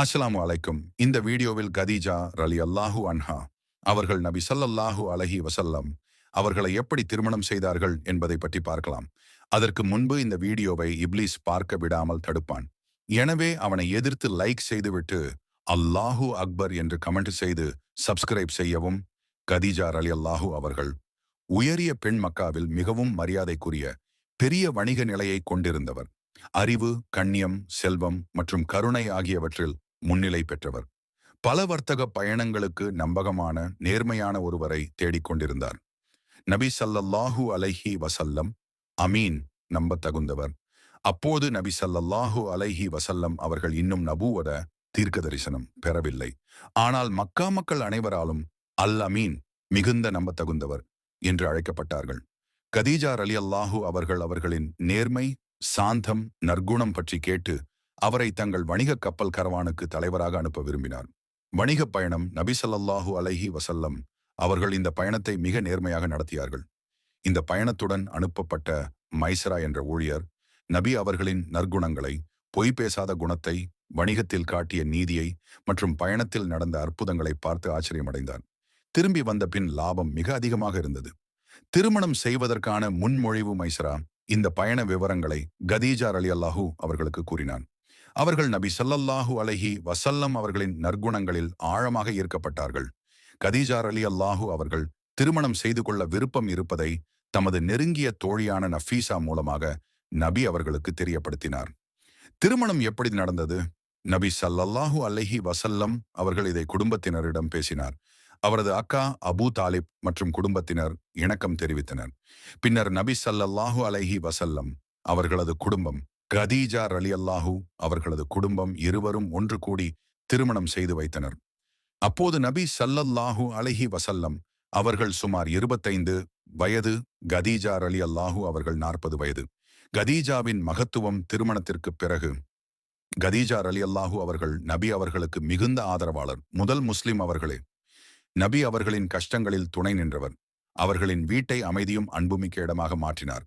அஸ்லாம் வலைக்கும் இந்த வீடியோவில் கதீஜா ரலி அல்லாஹு அன்ஹா அவர்கள் நபி ஸல்லல்லாஹு அலஹி வசல்லம் அவர்களை எப்படி திருமணம் செய்தார்கள் என்பதை பற்றி பார்க்கலாம். அதற்கு முன்பு இந்த வீடியோவை இப்லீஸ் பார்க்க விடாமல் தடுப்பான். எனவே அவனை எதிர்த்து லைக் செய்துவிட்டு அல்லாஹு அக்பர் என்று கமெண்ட் செய்து சப்ஸ்கிரைப் செய்யவும் கதீஜா ரலி அல்லாஹு அவர்கள் உயரிய பெண் மக்காவில் மிகவும் மரியாதைக்குரிய பெரிய வணிக நிலையை கொண்டிருந்தவர். அறிவு கண்ணியம் செல்வம் மற்றும் கருணை ஆகியவற்றில் முன்னிலை பெற்றவர். பல வர்த்தக பயணங்களுக்கு நம்பகமான நேர்மையான ஒருவரை தேடிக் கொண்டிருந்தார். நபி சல்லல்லாஹூ அலைஹி வசல்லம் அமீன் நம்பத்தகுந்தவர். அப்போது நபி சல்லல்லாஹூ அலைஹி வசல்லம் அவர்கள் இன்னும் நபூவத தீர்க்க தரிசனம் பெறவில்லை. ஆனால் மக்கா மக்கள் அனைவராலும் அல் அமீன் மிகுந்த நம்பத்தகுந்தவர் என்று அழைக்கப்பட்டார்கள். கதீஜா அலி அல்லாஹு அவர்கள் அவர்களின் நேர்மை சாந்தம் நற்குணம் பற்றி கேட்டு அவரை தங்கள் வணிக கப்பல் கரவானுக்கு தலைவராக அனுப்ப விரும்பினார். வணிகப் பயணம் நபிசல்லாஹூ அலஹி அலைஹி வசல்லம் அவர்கள் இந்த பயணத்தை மிக நேர்மையாக நடத்தியார்கள். இந்த பயணத்துடன் அனுப்பப்பட்ட மைசரா என்ற ஊழியர் நபி அவர்களின் நற்குணங்களை பொய் பேசாத குணத்தை வணிகத்தில் காட்டிய நீதியை மற்றும் பயணத்தில் நடந்த அற்புதங்களை பார்த்து ஆச்சரியமடைந்தார். திரும்பி வந்த பின் லாபம் மிக அதிகமாக இருந்தது. திருமணம் செய்வதற்கான முன்மொழிவு மைசரா இந்த பயண விவரங்களை கதீஜா அலி அல்லாஹூ அவர்களுக்கு கூறினான். அவர்கள் நபி சல்லல்லாஹூ அலைஹி வசல்லம் அவர்களின் நற்குணங்களில் ஆழமாக ஈர்க்கப்பட்டார்கள். கதீஜார் அலி அல்லாஹூ அவர்கள் திருமணம் செய்து கொள்ள விருப்பம் இருப்பதை தமது நெருங்கிய தோழியான நஃபீசா மூலமாக நபி அவர்களுக்கு தெரியப்படுத்தினார். திருமணம் எப்படி நடந்தது? நபி சல்லல்லாஹு அலைஹி வசல்லம் அவர்கள் இதை குடும்பத்தினரிடம் பேசினார். அவரது அக்கா அபூ தாலிப் மற்றும் குடும்பத்தினர் இணக்கம் தெரிவித்தனர். பின்னர் நபி சல்லல்லாஹு அலைஹி வசல்லம் அவர்களது குடும்பம் கதீஜா ரலி அல்லாஹூ அவர்களது குடும்பம் இருவரும் ஒன்று கூடி திருமணம் செய்து வைத்தனர். அப்போது நபி சல்லல்லாஹூ அலைஹி வசல்லம் அவர்கள் சுமார் இருபத்தைந்து வயது கதீஜா ரலி அல்லாஹூ அவர்கள் நாற்பது வயது. கதீஜாவின் மகத்துவம் திருமணத்திற்குப் பிறகு கதீஜா ரலி அல்லாஹூ அவர்கள் நபி அவர்களுக்கு மிகுந்த ஆதரவாளர் முதல் முஸ்லிம் அவர்களே. நபி அவர்களின் கஷ்டங்களில் துணை நின்றவர். அவர்களின் வீட்டை அமைதியும் அன்புமிக்க இடமாக மாற்றினார்.